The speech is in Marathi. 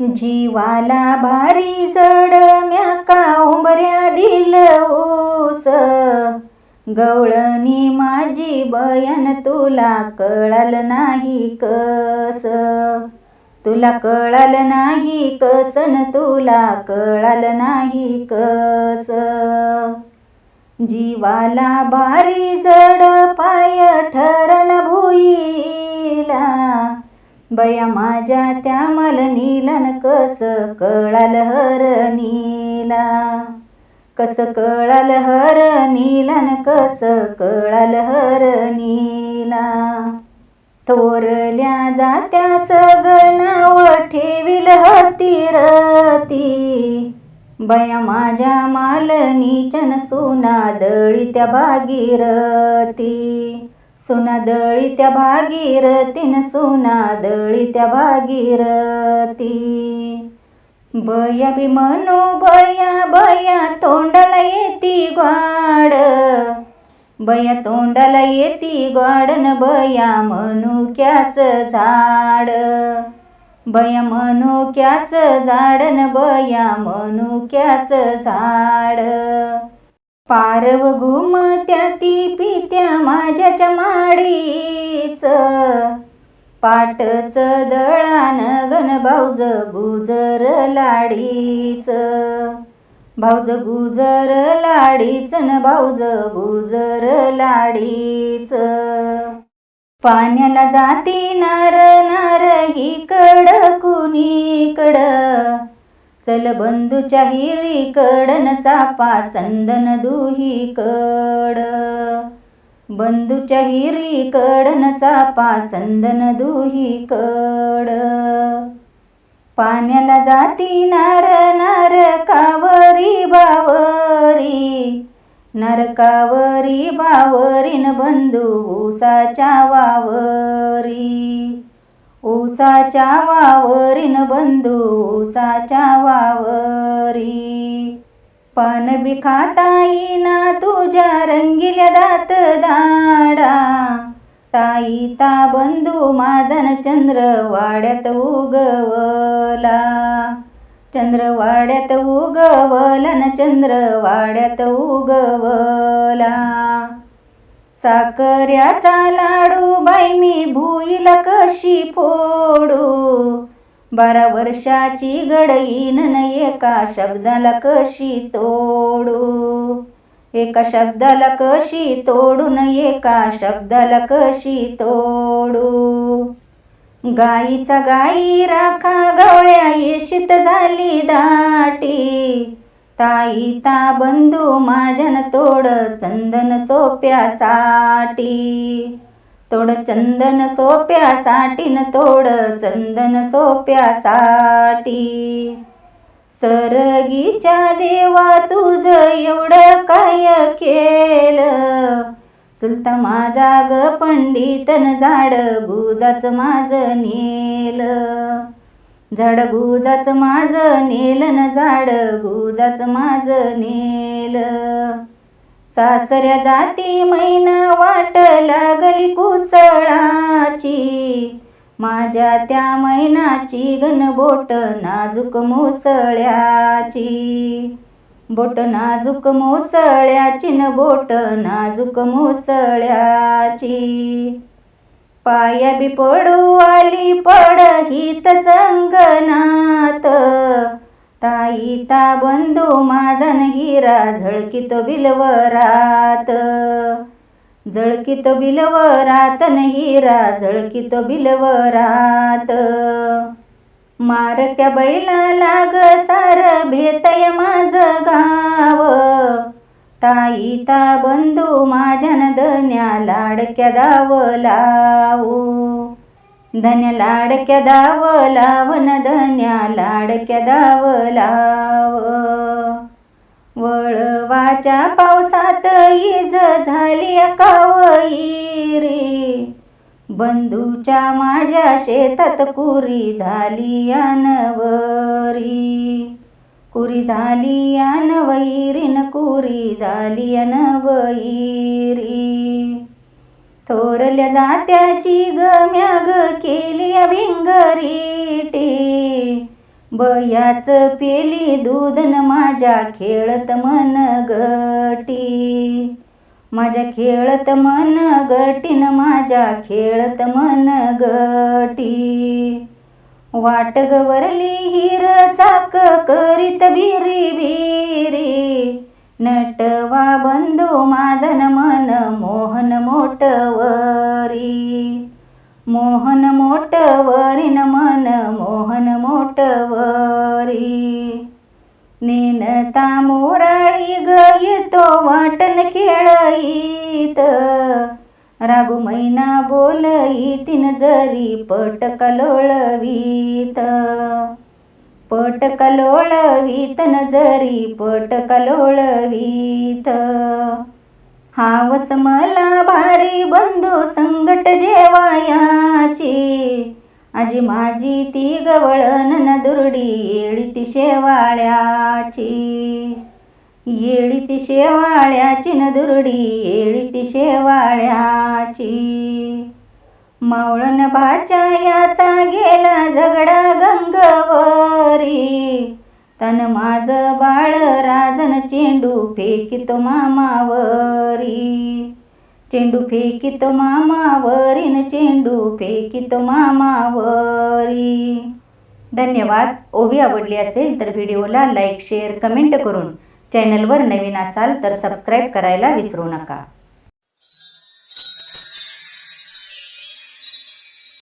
जीवाला भारी जड म्या का उंबऱ्या दिल ओस. गवळणी माझी बयन तुला कळाल नाही कस. तुला कळाल नाही कसन तुला कळाल नाही कस. जीवाला भारी जड पाय ठरल भुईला. बया माझ्या त्या मल नीलन कस कळाल हर नीला? कस कळाल हर नीलन कस कळाल हर नीला? थोरल्या जात्याचं गनाव ठेविल हतीरती बया माझ्या मालनीचन सोना दळी त्या भागीरती सोना दळी त्या भागीरथीन सोना दळी त्या भागीरथी. भया बी म्हणू भया भया तोंडाला येती ग्वाड बया तोंडाला येती ग्वाडन बया मनुक्याच झाड. बया मनुक्याच झाडन बया मनुक्याच झाड. पारव घुमत्या ती पित्या माझ्याच्या माडीच. पाटच दळान गण भाऊज गुजर लाडीच. भाऊज गुजर लाडीच न भाऊज गुजर लाडीच. पाण्याला जाती नार नार ही कड कुणीकड. चल बंधूच्या हिरी कडन चापा चंदन दुही कड बंधूच्या हिरी कडन चापा चंदन दुही कड पाण्याला जाती नार नार कावरी बावरी. नरकावरी बावरीन बंधू ऊसाच्या वावरी. ऊसाच्या वावरीन बंधू ऊसाच्या वावरी. पान बी खाता येईना तुझ्या रंगिल्या दात दाडा. ताई ता बंधू माझन चंद्र वाड्यात उगवला. चंद्रवाड्यात उगवला न चंद्रवाड्यात उगवला. साकऱ्याचा लाडू बाई मी होईल कशी फोडू? बारा वर्षाची गडईन न एका शब्दाला कशी तोडू? एका शब्दाला कशी तोडून एका शब्दाला कशी तोडू? गाईचा गाई राखा गवळ्या येशीत झाली दाटी. ताई ता बंधू माझ्यान तोड चंदन सोप्यासाठी तोड चंदन सोप्यासाठी न तोड चंदन सोप्यासाठी सरगीच्या देवा तुझ एवढं काय केलं? चुलता माझा ग पंडितन झाड गुजाच माझ नेल. झाड गुजाच माझ नेल न झाड गुजाच माझ नेल. सासऱ्या जाती मैना वाट लागली कुसळाची. माझ्या त्या मैनाची घनबोट बोट नाजूक मोसळ्याची. बोट नाजूक मोसळ्याची न बोट नाजूक मोसळ्याची. पाया बी पडू आली पड हित अंगणात ताई ता बंधू माझन हिरा झळकीतो बिलवरात. झळकीतो बिलवरात न हिरा झळकीतो बिलवरात. मारक्या बैला लाग सार भेतय माझ गाव. ताई ता बंधू माझ्यान धन्या लाडक्या दाव लावू. धन्या लाडक्या दाव लावन धन्या लाडक्या दाव लाव वळवाच्या पावसात इज झाली कावईरी बंधूच्या माझ्या शेतात कुरी झाली अनवरी. कुरी झाली अनवैरीन कुरी झाली अनवैरी थोरल्या जात्याची गम्याग केली भिंगरीटी बयाच पेली दूधन माझ्या खेळत मन गटी. माझ्या खेळत मन गटीन माझ्या खेळत मन गटी. वाट गवरली हिर चाक करीत बिरी बिरी. नटवा बंधू माझन मन मोहन मोटवरी. मोहन मोटवरी न मन मोहन मोटवरी. नेनता मोराळी गय तो वाटन खेळईत रागू मैना बोलई तिन जरी पट कलोळवीत पट कलोळवीत न पट कलोळवीत हावस मला भारी बंधू संगट जेवायाची. आजी माझी ती गवळण न दुरडी येळी ती शेवाळ्याची. येळी ती शेवाळ्याची न दुरडी येळी ती शेवाळ्याची. मावळण भाच्या याचा गेला झगडा गंगवरी. तन माझ बाळ राजन चेंडू फेकितो मामावरी. चेंडू फेकितो मामावरी न चेंडू फेकितो मामावरी. धन्यवाद. ओवी आवडली असेल तर व्हिडिओला लाईक शेअर कमेंट करून चॅनलवर नवीन असाल तर सबस्क्राईब करायला विसरू नका.